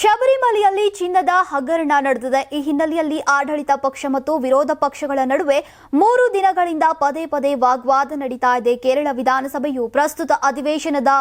ಶಬರಿಮಲೆಯಲ್ಲಿ ಚಿನ್ನದ ಹಗರಣ ನಡೆದಿದೆ. ಈ ಹಿನ್ನೆಲೆಯಲ್ಲಿ ಆಡಳಿತ ಪಕ್ಷ ಮತ್ತು ವಿರೋಧ ಪಕ್ಷಗಳ ನಡುವೆ ಮೂರು ದಿನಗಳಿಂದ ಪದೇ ಪದೇ ವಾಗ್ವಾದ ನಡೀತಾ ಇದೆ. ಕೇರಳ ವಿಧಾನಸಭೆಯು ಪ್ರಸ್ತುತ ಅಧಿವೇಶನದ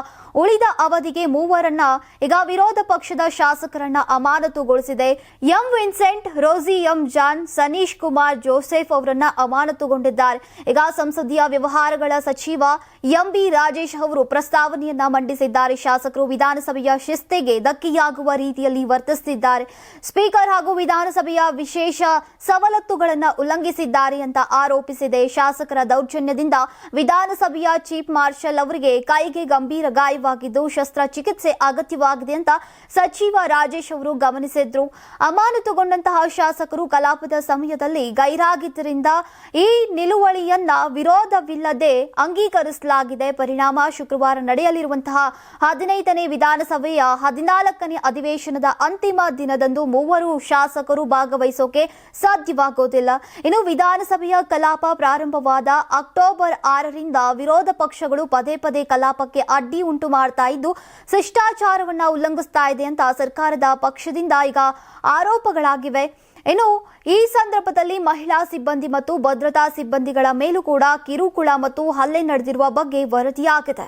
ಉಳಿದ ಅವಧಿಗೆ ಮೂವರನ್ನ ಈಗ ವಿರೋಧ ಪಕ್ಷದ ಶಾಸಕರನ್ನ ಅಮಾನತುಗೊಳಿಸಿದೆ. M Vincent Roji M John, Saneesh Kumar Joseph ಅವರನ್ನ ಅಮಾನತುಗೊಂಡಿದ್ದಾರೆ. ಈಗ ಸಂಸದೀಯ ವ್ಯವಹಾರಗಳ ಸಚಿವ ಎಂ ಬಿ ರಾಜೇಶ್ ಅವರು ಪ್ರಸ್ತಾವನೆಯನ್ನ ಮಂಡಿಸಿದ್ದಾರೆ. ಶಾಸಕರು ವಿಧಾನಸಭೆಯ ಶಿಸ್ತಿಗೆ ಧಕ್ಕೆಯಾಗುವ ರೀತಿಯಲ್ಲಿ ವರ್ತಿಸುತ್ತಿದ್ದಾರೆ ಸ್ಪೀಕರ್ ಹಾಗೂ ವಿಧಾನಸಭೆಯ ವಿಶೇಷ ಸವಲತ್ತುಗಳನ್ನು ಉಲ್ಲಂಘಿಸಿದ್ದಾರೆ ಅಂತ ಆರೋಪಿಸಿದೆ. ಶಾಸಕರ ದೌರ್ಜನ್ಯದಿಂದ ವಿಧಾನಸಭೆಯ ಚೀಫ್ ಮಾರ್ಷಲ್ ಅವರಿಗೆ ಕೈಗೆ ಗಂಭೀರ ಗಾಯವಾಗಿದ್ದು, ಶಸ್ತ್ರಚಿಕಿತ್ಸೆ ಅಗತ್ಯವಾಗಿದೆ ಅಂತ ಸಚಿವ ರಾಜೇಶ್ ಅವರು ಗಮನಿಸಿದ್ರು. ಅಮಾನತುಗೊಂಡಂತಹ ಶಾಸಕರು ಕಲಾಪದ ಸಮಯದಲ್ಲಿ ಗೈರಾಗಿದ್ದರಿಂದ ಈ ನಿಲುವಳಿಯನ್ನ ವಿರೋಧವಿಲ್ಲದೆ ಅಂಗೀಕರಿಸಲಾಗಿದೆ. ಪರಿಣಾಮ ಶುಕ್ರವಾರ ನಡೆಯಲಿರುವಂತಹ ಹದಿನೈದನೇ ವಿಧಾನಸಭೆಯ ಹದಿನಾಲ್ಕನೇ ಅಧಿವೇಶನದ ಅಂತಿಮ ದಿನದಂದು ಮೂವರು ಶಾಸಕರು ಭಾಗವಹಿಸೋಕೆ ಸಾಧ್ಯವಾಗೋದಿಲ್ಲ. ಇನ್ನು ವಿಧಾನಸಭೆಯ ಕಲಾಪ ಪ್ರಾರಂಭವಾದ ಅಕ್ಟೋಬರ್ ಆರರಿಂದ ವಿರೋಧ ಪಕ್ಷಗಳು ಪದೇ ಪದೇ ಕಲಾಪಕ್ಕೆ ಅಡ್ಡಿ ಉಂಟು ಮಾಡ್ತಾ ಇದ್ದು, ಶಿಷ್ಟಾಚಾರವನ್ನ ಉಲ್ಲಂಘಿಸ್ತಾ ಇದೆ ಅಂತ ಸರ್ಕಾರದ ಪಕ್ಷದಿಂದ ಈಗ ಆರೋಪಗಳಾಗಿವೆ. ಇನ್ನು ಈ ಸಂದರ್ಭದಲ್ಲಿ ಮಹಿಳಾ ಸಿಬ್ಬಂದಿ ಮತ್ತು ಭದ್ರತಾ ಸಿಬ್ಬಂದಿಗಳ ಮೇಲೂ ಕೂಡ ಕಿರುಕುಳ ಮತ್ತು ಹಲ್ಲೆ ನಡೆದಿರುವ ಬಗ್ಗೆ ವರದಿಯಾಗಿದೆ.